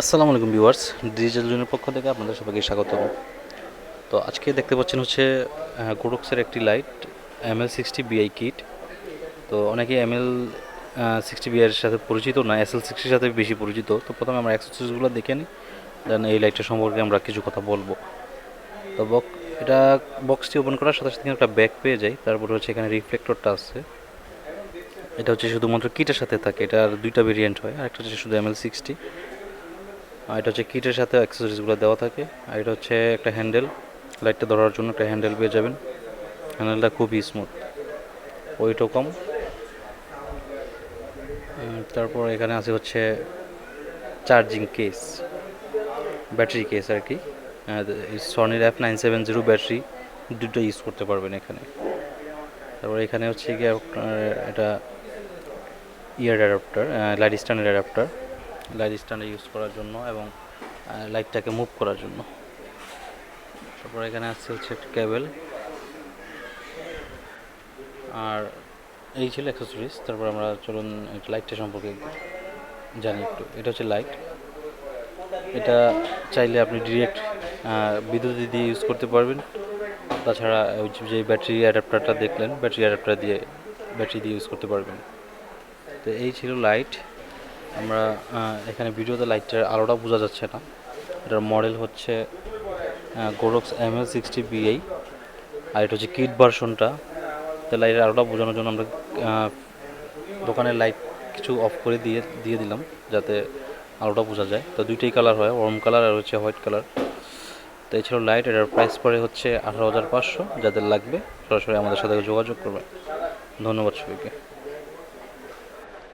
আসসালামু আলাইকুম viewers, digital জুনের পক্ষ থেকে আপনাদের সবাইকে স্বাগত তো আজকে দেখতে পাচ্ছেন হচ্ছে গোডক্সের একটি light M L sixty BI kit তো অনেকেই এম এল সিক্সটি বিআইয়ের সাথে পরিচিত না এস এল সিক্সটির সাথে বেশি পরিচিত। তো প্রথমে আমরা অ্যাক্সেসরিজগুলো দেখে নিই দেন এই লাইটটা সম্পর্কে আমরা কিছু কথা বলব। তো বক এটা বক্সটি ওপেন করার সাথে সাথে একটা ব্যাগ পেয়ে যাই। তারপরে হচ্ছে এখানে রিফ্লেক্টরটা আছে। এটা হচ্ছে শুধুমাত্র কিটের সাথে থাকে এটার দুইটা ভেরিয়েন্ট হয়। আর একটা হচ্ছে শুধু এম এল সিক্সটি আর এটা হচ্ছে কিটের সাথে অ্যাক্সেসরিজগুলো দেওয়া থাকে। আর এটা হচ্ছে একটা হ্যান্ডেল লাইটটা ধরার জন্য একটা হ্যান্ডেল পেয়ে যাবেন। হ্যান্ডেলটা খুবই স্মুথ ওইটাও কম। তারপর এখানে আছে হচ্ছে চার্জিং কেস ব্যাটারি কেস আর কি। সনির F nine seven zero battery দুটো ইউজ করতে পারবেন এখানে। তারপর এখানে হচ্ছে গিয়ে আপনার এটা ear adapter light standard adapter light স্ট্যান্ডে ইউজ করার জন্য এবং লাইটটাকে মুভ করার জন্য। তারপর এখানে আসছে হচ্ছে একটা কেবল আর এই ছিল অ্যাক্সেসরিজ তারপর আমরা চলুন লাইটটা সম্পর্কে জানি একটু। এটা হচ্ছে লাইট এটা চাইলে আপনি ডিরেক্ট বিদ্যুৎ দিয়ে ইউজ করতে পারবেন। তাছাড়া যে ব্যাটারি অ্যাডাপ্টারটা দেখলেন ব্যাটারি অ্যাডাপ্টার দিয়ে ব্যাটারি দিয়ে ইউজ করতে পারবেন। তো এই ছিল লাইট আমরা এখানে ভিডিওতে লাইটটার আলোটা বোঝা যাচ্ছে না। এটার মডেল হচ্ছে গোরক্স এম এল সিক্সটি বিআই আর এটা হচ্ছে কিট ভার্সনটা তো লাইটের আলোটা বোঝানোর জন্য আমরা দোকানের লাইট কিছু অফ করে দিয়ে দিয়ে দিলাম যাতে আলোটা বোঝা যায়। তো দুইটাই কালার হয় ওয়ার্ম কালার আর হচ্ছে হোয়াইট কালার তো এছাড়াও লাইট, এটার প্রাইস পড়ে হচ্ছে আঠারো হাজার পাঁচশো। যাদের লাগবে সরাসরি আমাদের সাথে যোগাযোগ করবেন। ধন্যবাদ সবাইকে।